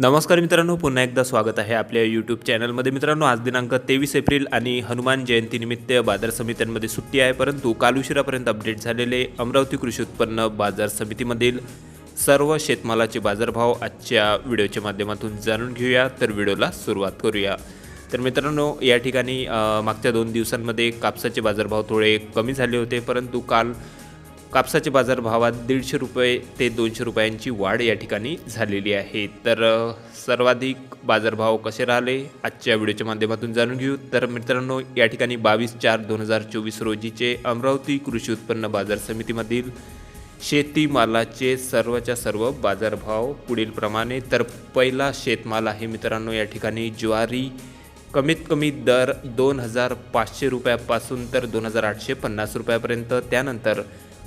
नमस्कार मित्रांनो पुन्हा एकदा स्वागत आहे आपल्या यूट्यूब चॅनलमध्ये मित्रांनो आज दिनांक तेवीस एप्रिल आणि हनुमान जयंतीनिमित्त बाजार समित्यांमध्ये सुट्टी आहे. परंतु काल उशिरापर्यंत अपडेट झालेले अमरावती कृषी उत्पन्न बाजार समितीमधील सर्व शेतमालाचे बाजारभाव आजच्या व्हिडिओच्या माध्यमातून जाणून घेऊया. तर व्हिडिओला सुरुवात करूया. तर मित्रांनो या ठिकाणी मागच्या दोन दिवसांमध्ये कापसाचे बाजारभाव थोडे कमी झाले होते. परंतु काल कापसाच्या बाजारभावात दीडशे रुपये ते दोनशे रुपयांची वाढ या ठिकाणी झालेली आहे. तर सर्वाधिक बाजारभाव कसे राहिले? आजच्या व्हिडिओच्या माध्यमातून जाणून घेऊ. तर मित्रांनो या ठिकाणी बावीस चार दोन हजार चोवीस रोजीचे अमरावती कृषी उत्पन्न बाजार समितीमधील शेतीमालाचे सर्वच्या सर्व बाजारभाव पुढील प्रमाणे. तर पहिला शेतमाल आहे मित्रांनो या ठिकाणी ज्वारी. कमीत कमी दर दोन हजार पाचशे रुपयापासून तर दोन हजार आठशे पन्नास रुपयापर्यंत. त्यानंतर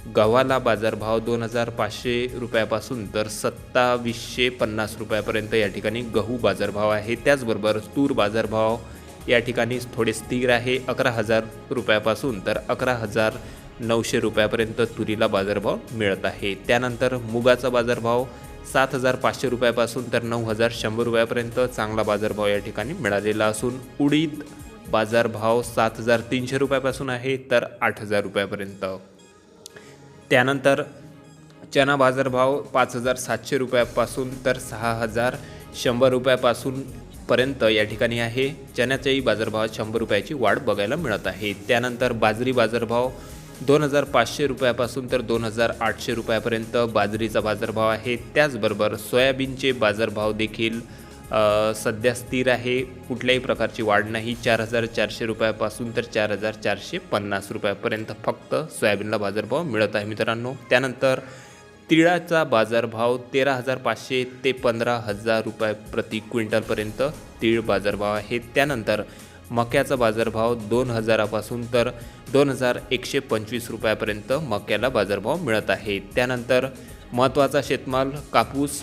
गव्हाला बाजारभाव दोन हजार पाचशे रुपयापासून तर सत्तावीसशे पन्नास रुपयापर्यंत या ठिकाणी गहू बाजारभाव आहे. त्याचबरोबर तूर बाजारभाव या ठिकाणी थोडे स्थिर आहे. अकरा हजार रुपयापासून तर अकरा हजार नऊशे रुपयापर्यंत तुरीला बाजारभाव मिळत आहे. त्यानंतर मुगाचा बाजारभाव सात हजार पाचशे रुपयापासून तर नऊ हजार शंभर रुपयापर्यंत चांगला बाजारभाव या ठिकाणी मिळालेला असून उडीद बाजारभाव सात हजार तीनशे रुपयापासून आहे तर आठ हजार रुपयापर्यंत. त्यानंतर चना बाजारभाव पाच हजार सातशे रुपयापासून तर सहा हजार शंभर रुपयापासून पर्यंत या ठिकाणी आहे. चण्याच्याही बाजारभावात शंभर रुपयाची वाढ बघायला मिळत आहे. त्यानंतर बाजरी बाजारभाव दोन हजार पाचशे रुपयापासून तर दोन हजार आठशे रुपयापर्यंत बाजरीचा बाजारभाव आहे. त्याचबरोबर सोयाबीनचे बाजारभाव देखील सध्या स्थिर आहे. कुठल्याही प्रकारची वाढ नाही. चार हजार चारशे रुपयापासून तर चार हजार चारशे पन्नास रुपयापर्यंत फक्त सोयाबीनला बाजारभाव मिळत आहे मित्रांनो. त्यानंतर तिळाचा बाजारभाव तेरा हजार पाचशे ते पंधरा हजार रुपये प्रति क्विंटलपर्यंत तीळ बाजारभाव आहे. त्यानंतर मक्याचा बाजारभाव दोन हजारापासून तर दोन हजार एकशे पंचवीस रुपयापर्यंत मक्याला बाजारभाव मिळत आहे. त्यानंतर महत्त्वाचा शेतमाल कापूस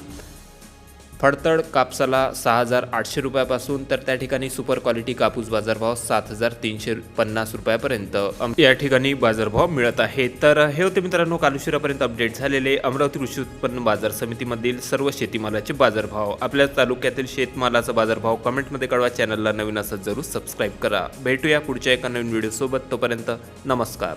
फडतड कापसाला सहा हजार आठशे रुपयापासून तर त्या ठिकाणी सुपर क्वालिटी कापूस बाजारभाव सात हजार तीनशे पन्नास रुपयापर्यंत. या ठिकाणी बाजारभाव मिळत आहे. तर हे होते मित्रांनो काल उशिरापर्यंत अपडेट झालेले अमरावती कृषी उत्पन्न बाजार समितीमधील सर्व शेतीमालाचे बाजारभाव. आपल्या तालुक्यातील शेतमालाचा बाजारभाव कमेंटमध्ये कळवा चॅनलला नवीन असं जरूर सबस्क्राईब करा. भेटूया पुढच्या एका नवीन व्हिडिओसोबत. तोपर्यंत नमस्कार.